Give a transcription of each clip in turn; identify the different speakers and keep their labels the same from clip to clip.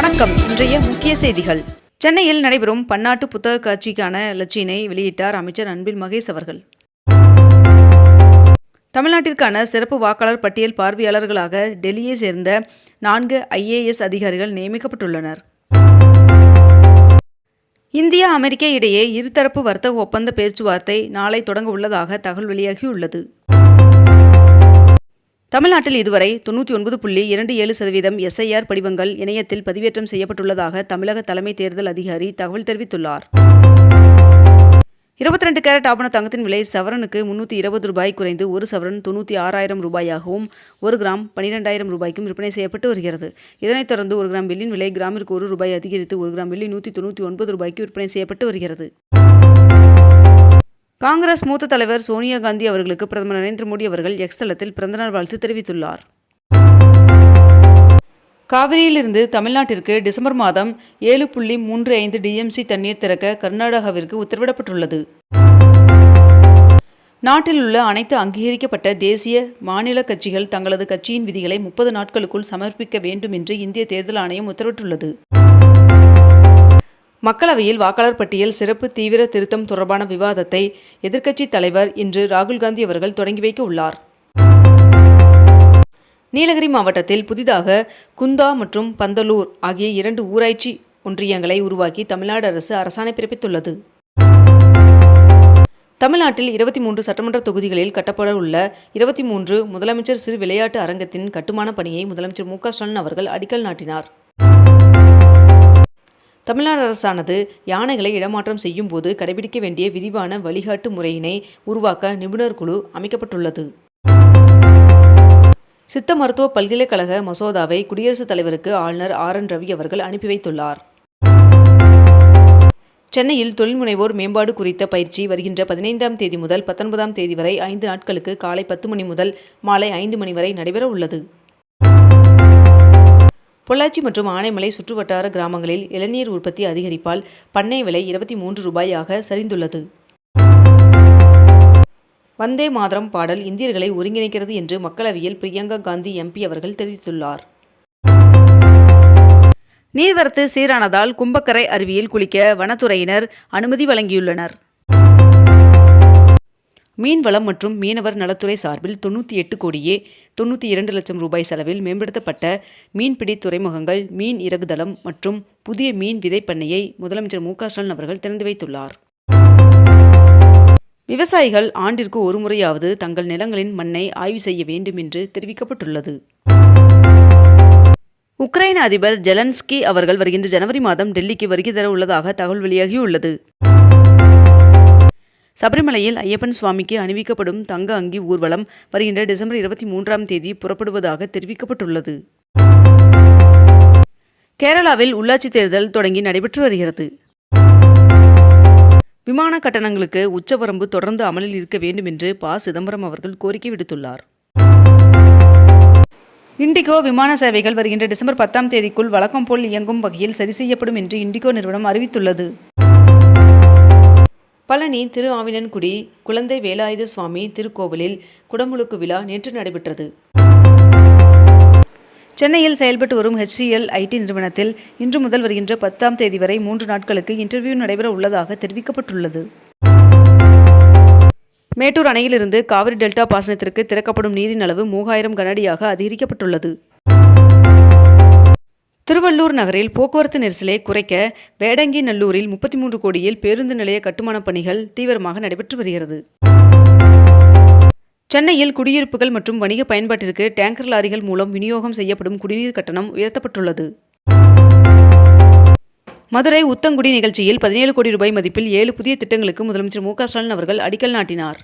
Speaker 1: வணக்கம். இன்றைய முக்கிய செய்திகள். சென்னையில் நடைபெறும் பன்னாட்டு புத்தக காட்சிக்கான லட்சியினை வெளியிட்டார் அமைச்சர் அன்பில் மகேஷ் அவர்கள். தமிழ்நாட்டிற்கான சிறப்பு வாக்காளர் பட்டியல் பார்வையாளர்களாக டெல்லியை சேர்ந்த நான்கு ஐஏஎஸ் அதிகாரிகள் நியமிக்கப்பட்டுள்ளனர். இந்தியா அமெரிக்கா இடையே இருதரப்பு வர்த்தக ஒப்பந்த பேச்சுவார்த்தை நாளை தொடங்க உள்ளதாக தகவல் வெளியாகியுள்ளது. தமிழ்நாட்டில் இதுவரை தொண்ணூற்றி ஒன்பது புள்ளி இரண்டு ஏழு சதவீதம் எஸ்ஐஆர் படிவங்கள் இணையத்தில் பதிவேற்றம் செய்யப்பட்டுள்ளதாக தமிழக தலைமை தேர்தல் அதிகாரி தகவல் தெரிவித்துள்ளார். இருபத்தி ரெண்டு கேரட் ஆபண தங்கத்தின் விலை சவரனுக்கு முன்னூற்றி இருபது ரூபாய் குறைந்து ஒரு சவரன் தொண்ணூற்றி ஆறாயிரம் ரூபாயாகவும் ஒரு கிராம் பன்னிரெண்டாயிரம் ரூபாய்க்கும் விற்பனை செய்யப்பட்டு வருகிறது. இதனைத் தொடர்ந்து ஒரு கிராம் வெள்ளியின் விலை கிராமிற்கு ஒரு ரூபாய் அதிகரித்து ஒரு கிராம் வெள்ளி நூற்றி தொண்ணூற்றி ஒன்பது ரூபாய்க்கு விற்பனை செய்யப்பட்டு வருகிறது. காங்கிரஸ் மூத்த தலைவர் சோனியா காந்தி அவர்களுக்கு பிரதமர் நரேந்திர மோடி அவர்கள் எக்ஸ் தளத்தில் பிறந்தநாள் வாழ்த்து தெரிவித்துள்ளார். காவிரியிலிருந்து தமிழ்நாட்டிற்கு டிசம்பர் மாதம் ஏழு புள்ளி மூன்று ஐந்து டிஎம்சி தண்ணீர் திறக்க கர்நாடகாவிற்கு உத்தரவிடப்பட்டுள்ளது. நாட்டில் உள்ள அனைத்து அங்கீகரிக்கப்பட்ட தேசிய மாநில கட்சிகள் தங்களது கட்சியின் விதிகளை முப்பது நாட்களுக்குள் சமர்ப்பிக்க வேண்டும் என்று இந்திய தேர்தல் ஆணையம் உத்தரவிட்டுள்ளது. மக்களவையில் வாக்காளர் பட்டியல் சிறப்பு தீவிர திருத்தம் தொடர்பான விவாதத்தை எதிர்க்கட்சித் தலைவர் இன்று ராகுல் காந்தி அவர்கள் தொடங்கி வைக்க உள்ளார். நீலகிரி மாவட்டத்தில் புதிதாக குந்தா மற்றும் பந்தலூர் ஆகிய இரண்டு ஊராட்சி ஒன்றியங்களை உருவாக்கி தமிழ்நாடு அரசு அரசாணை பிறப்பித்துள்ளது. தமிழ்நாட்டில் இருபத்தி மூன்று சட்டமன்ற தொகுதிகளில் கட்டப்பட உள்ள இருபத்தி மூன்று முதலமைச்சர் சிறு விளையாட்டு அரங்கத்தின் கட்டுமான பணியை முதலமைச்சர் மு க ஸ்டாலின் அவர்கள் அடிக்கல் நாட்டினார். தமிழ்நாடு அரசானது யானைகளை இடமாற்றம் செய்யும் போது கடைபிடிக்க வேண்டிய விரிவான வழிகாட்டு முறையினை உருவாக்க நிபுணர் குழு அமைக்கப்பட்டுள்ளது. சித்த மருத்துவ பல்கலைக்கழக மசோதாவை குடியரசுத் தலைவருக்கு ஆளுநர் ஆர் என் ரவி அவர்கள் அனுப்பி வைத்துள்ளார். சென்னையில் தொழில்முனைவோர் மேம்பாடு குறித்த பயிற்சி வருகின்ற பதினைந்தாம் தேதி முதல் பத்தொன்பதாம் தேதி வரை ஐந்து நாட்களுக்கு காலை பத்து மணி முதல் மாலை ஐந்து மணி வரை நடைபெற உள்ளது பொள்ளாச்சி மற்றும் ஆனைமலை சுற்றுவட்டார கிராமங்களில் இளநீர் உற்பத்தி அதிகரிப்பால் பண்ணை விலை இருபத்தி மூன்று ரூபாயாக சரிந்துள்ளது. வந்தே மாதரம் பாடல் இந்தியர்களை ஒருங்கிணைக்கிறது என்று மக்களவையில் பிரியங்கா காந்தி எம்பி அவர்கள் தெரிவித்துள்ளார். நீர்வரத்து சீரானதால் கும்பக்கரை அருவியில் குளிக்க வனத்துறையினர் அனுமதி வழங்கியுள்ளனர். மீன்வளம் மற்றும் மீனவர் நலத்துறை சார்பில் தொண்ணூற்றி எட்டு கோடியே தொண்ணூற்றி இரண்டு லட்சம் ரூபாய் செலவில் மேம்படுத்தப்பட்ட மீன்பிடி துறைமுகங்கள் மீன் இறகுதளம் மற்றும் புதிய மீன் விதைப்பண்ணையை முதலமைச்சர் மு க ஸ்டாலின் அவர்கள் திறந்து வைத்துள்ளார். விவசாயிகள் ஆண்டிற்கு ஒருமுறையாவது தங்கள் நிலங்களின் மண்ணை ஆய்வு செய்ய வேண்டும் என்று தெரிவிக்கப்பட்டுள்ளது. உக்ரைன் அதிபர் ஜெலன்ஸ்கி அவர்கள் வருகின்ற ஜனவரி மாதம் டெல்லிக்கு வருகை தர உள்ளதாக தகவல் வெளியாகியுள்ளது. சபரிமலையில் ஐயப்பன் சுவாமிக்கு அணிவிக்கப்படும் தங்க அங்கி ஊர்வலம் வருகின்ற டிசம்பர் இருபத்தி மூன்றாம் தேதி புறப்படுவதாக தெரிவிக்கப்பட்டுள்ளது. கேரளாவில் உள்ளாட்சி தேர்தல் தொடங்கி நடைபெற்று வருகிறது. விமான கட்டணங்களுக்கு உச்சவரம்பு தொடர்ந்து அமலில் இருக்க வேண்டும் என்று ப. சிதம்பரம் அவர்கள் கோரிக்கை விடுத்துள்ளார். இண்டிகோ விமான சேவைகள் வருகின்ற டிசம்பர் பத்தாம் தேதிக்குள் வழக்கம் போல் இயங்கும் வகையில் சரி செய்யப்படும் என்று இண்டிகோ நிறுவனம் அறிவித்துள்ளது. பழனி திரு ஆவினன்குடி குழந்தை வேலாயுத சுவாமி திருக்கோவிலில் குடமுழுக்கு விழா நேற்று நடைபெற்றது. சென்னையில் செயல்பட்டு வரும் ஹெச்சிஎல் ஐடி நிறுவனத்தில் இன்று முதல் வருகின்ற பத்தாம் தேதி வரை மூன்று நாட்களுக்கு இன்டர்வியூ நடைபெற உள்ளதாக தெரிவிக்கப்பட்டுள்ளது. மேட்டூர் அணையிலிருந்து காவிரி டெல்டா பாசனத்திற்கு திறக்கப்படும் நீரின் அளவு மூவாயிரம் கனஅடியாக அதிகரிக்கப்பட்டுள்ளது. திருவள்ளூர் நகரில் போக்குவரத்து நெரிசலை குறைக்க வேடங்கி நல்லூரில் முப்பத்தி மூன்று கோடியில் பேருந்து நிலைய கட்டுமானப் பணிகள் தீவிரமாக நடைபெற்று வருகிறது. சென்னையில் குடியிருப்புகள் மற்றும் வணிக பயன்பாட்டிற்கு டேங்கர் லாரிகள் மூலம் விநியோகம் செய்யப்படும் குடிநீர் கட்டணம் உயர்த்தப்பட்டுள்ளது. மதுரை உத்தங்குடி நிகழ்ச்சியில் பதினேழு கோடி ரூபாய் மதிப்பில் ஏழு புதிய திட்டங்களுக்கு முதலமைச்சர் மு ஸ்டாலின் அவர்கள் அடிக்கல் நாட்டினார்.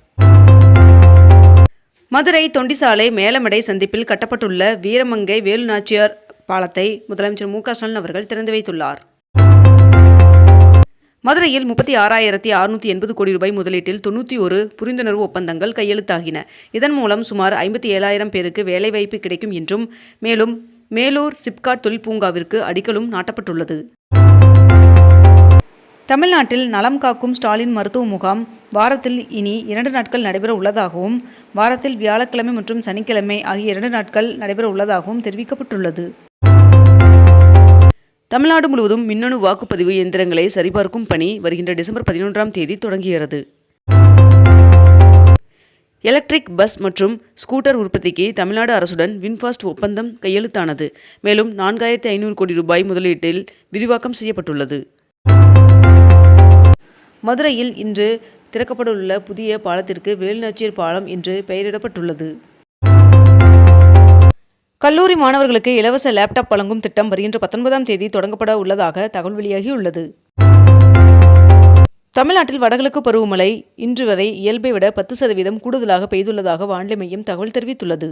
Speaker 1: மதுரை தொண்டிசாலை மேலமடை சந்திப்பில் கட்டப்பட்டுள்ள வீரமங்கை வேலுநாச்சியார் பாலத்தை முதலமைச்சர் மு க ஸ்டாலின் அவர்கள் திறந்து வைத்துள்ளார். மதுரையில் முப்பத்தி ஆறாயிரத்தி அறுநூற்றி எண்பது கோடி ரூபாய் முதலீட்டில் தொண்ணூற்றி ஒரு புரிந்துணர்வு ஒப்பந்தங்கள் கையெழுத்தாகின. இதன் மூலம் சுமார் ஐம்பத்தி ஏழாயிரம் பேருக்கு வேலைவாய்ப்பு கிடைக்கும் என்றும் மேலும் மேலூர் சிப்காட் தொழில் பூங்காவிற்கு அடிக்கலும் நாட்டப்பட்டுள்ளது. தமிழ்நாட்டில் நலம் காக்கும் ஸ்டாலின் மருத்துவ முகாம் வாரத்தில் இனி இரண்டு நாட்கள் நடைபெற உள்ளதாகவும் வாரத்தில் வியாழக்கிழமை மற்றும் சனிக்கிழமை ஆகிய இரண்டு நாட்கள் நடைபெற உள்ளதாகவும் தெரிவிக்கப்பட்டுள்ளது. தமிழ்நாடு முழுவதும் மின்னணு வாக்குப்பதிவு இயந்திரங்களை சரிபார்க்கும் பணி வருகின்ற டிசம்பர் பதினொன்றாம் தேதி தொடங்குகிறது. எலக்ட்ரிக் பஸ் மற்றும் ஸ்கூட்டர் உற்பத்திக்கு தமிழ்நாடு அரசுடன் வின்ஃபாஸ்ட் ஒப்பந்தம் கையெழுத்தானது. மேலும் நான்காயிரத்தி ஐநூறு கோடி ரூபாய் முதலீட்டில் விரிவாக்கம் செய்யப்பட்டுள்ளது. மதுரையில் இன்று திறக்கப்படவுள்ள புதிய பாலத்திற்கு வேலுநாச்சியர் பாலம் என்று பெயரிடப்பட்டுள்ளது. கல்லூரி மாணவர்களுக்கு இலவச லேப்டாப் வழங்கும் திட்டம் வருகின்ற பத்தொன்பதாம் தேதி தொடங்கப்பட உள்ளதாக தகவல் வெளியாகியுள்ளது தமிழ்நாட்டில் வடகிழக்கு பருவமழை இன்று வரை இயல்பை விட பத்து சதவீதம் கூடுதலாக பெய்துள்ளதாக வானிலை மையம் தகவல் தெரிவித்துள்ளது.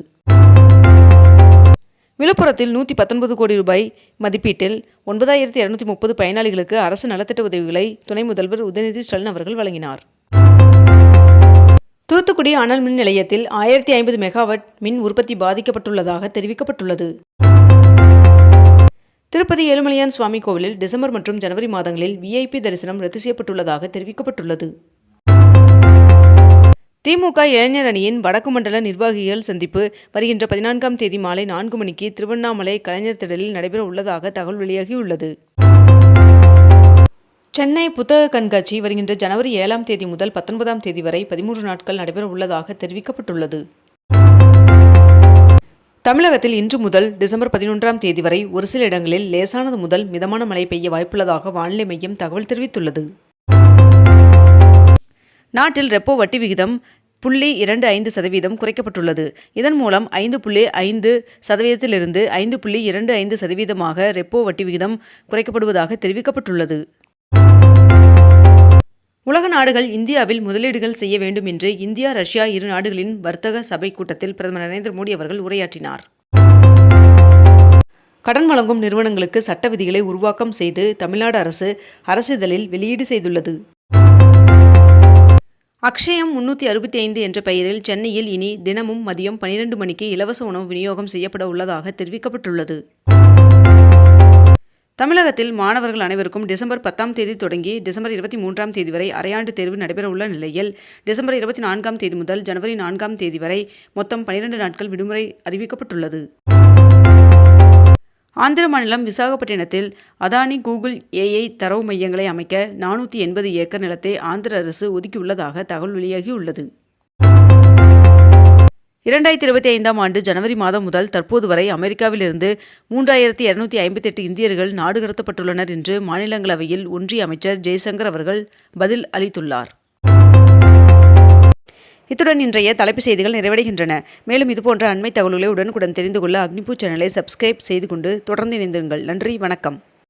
Speaker 1: விழுப்புரத்தில் நூற்றி பத்தொன்பது கோடி ரூபாய் மதிப்பீட்டில் ஒன்பதாயிரத்தி இரநூத்தி முப்பது பயனாளிகளுக்கு அரசு நலத்திட்ட உதவிகளை துணை முதல்வர் உதயநிதி ஸ்டாலின் அவர்கள் வழங்கினார். தூத்துக்குடி அனல் மின் நிலையத்தில் ஆயிரத்தி ஐம்பது மெகாவாட் மின் உற்பத்தி பாதிக்கப்பட்டுள்ளதாக தெரிவிக்கப்பட்டுள்ளது. திருப்பதி ஏழுமலையான் சுவாமி கோவிலில் டிசம்பர் மற்றும் ஜனவரி மாதங்களில் விஐபி தரிசனம் ரத்து செய்யப்பட்டுள்ளதாக தெரிவிக்கப்பட்டுள்ளது. திமுக இளைஞர் அணியின் வடக்கு மண்டல நிர்வாகிகள் சந்திப்பு வருகின்ற பதினான்காம் தேதி மாலை நான்கு மணிக்கு திருவண்ணாமலை கலைஞர் திடலில் நடைபெற உள்ளதாக தகவல் வெளியாகியுள்ளது. சென்னை புத்தக கண்காட்சி வருகின்ற ஜனவரி ஏழாம் தேதி முதல் பத்தொன்பதாம் தேதி வரை பதிமூன்று நாட்கள் நடைபெற உள்ளதாக தெரிவிக்கப்பட்டுள்ளது. தமிழகத்தில் இன்று முதல் டிசம்பர் பதினொன்றாம் தேதி வரை ஒரு சில இடங்களில் லேசானது முதல் மிதமான மழை பெய்ய வாய்ப்புள்ளதாக வானிலை மையம் தகவல் தெரிவித்துள்ளது. நாட்டில் ரெப்போ வட்டி விகிதம் புள்ளி இரண்டு ஐந்து சதவீதம் குறைக்கப்பட்டுள்ளது. இதன் மூலம் ஐந்து புள்ளி ஐந்து சதவீதத்திலிருந்து ஐந்து புள்ளி இரண்டு ஐந்து சதவீதமாக ரெப்போ வட்டி விகிதம் குறைக்கப்படுவதாக தெரிவிக்கப்பட்டுள்ளது. உலக நாடுகள் இந்தியாவில் முதலீடுகள் செய்ய வேண்டும் என்று இந்தியா ரஷ்யா இரு நாடுகளின் வர்த்தக சபை கூட்டத்தில் பிரதமர் நரேந்திர மோடி அவர்கள் உரையாற்றினார். கடன் வழங்கும் நிறுவனங்களுக்கு சட்ட விதிகளை உருவாக்கம் செய்து தமிழ்நாடு அரசு அரசிதழில் வெளியீடு செய்துள்ளது. அக்ஷயம் முன்னூற்றி அறுபத்தி ஐந்து என்ற பெயரில் சென்னையில் இனி தினமும் மதியம் பனிரெண்டு மணிக்கு இலவச உணவு விநியோகம் செய்யப்பட உள்ளதாக தெரிவிக்கப்பட்டுள்ளது. தமிழகத்தில் மாணவர்கள் அனைவருக்கும் டிசம்பர் பத்தாம் தேதி தொடங்கி டிசம்பர் இருபத்தி மூன்றாம் தேதி வரை அரையாண்டு தேர்வு நடைபெறவுள்ள நிலையில் டிசம்பர் இருபத்தி நான்காம் தேதி முதல் ஜனவரி நான்காம் தேதி வரை மொத்தம் பனிரெண்டு நாட்கள் விடுமுறை அறிவிக்கப்பட்டுள்ளது. ஆந்திர மாநிலம் விசாகப்பட்டினத்தில் அதானி கூகுள் ஏஐ தரவு மையங்களை அமைக்க நானூற்றி எண்பது ஏக்கர் நிலத்தை ஆந்திர அரசு ஒதுக்கியுள்ளதாக தகவல் வெளியாகியுள்ளது. இரண்டாயிரத்தி இருபத்தி ஐந்தாம் ஆண்டு ஜனவரி மாதம் முதல் தற்போது வரை அமெரிக்காவிலிருந்து மூன்றாயிரத்தி இருநூத்தி ஐம்பத்தி எட்டு இந்தியர்கள் நாடு கடத்தப்பட்டுள்ளனர் என்று மாநிலங்களவையில் ஒன்றிய அமைச்சர் ஜெய்சங்கர் அவர்கள் பதில் அளித்துள்ளார். இத்துடன் இன்றைய தலைப்பு செய்திகள் நிறைவடைகின்றன. மேலும் இதுபோன்ற அண்மை தகவல்களை உடனுக்குடன் தெரிந்து கொள்ள அக்னிபூ சேனலை சப்ஸ்கிரைப் செய்து கொண்டு தொடர்ந்து இணைந்திருங்கள். நன்றி வணக்கம்.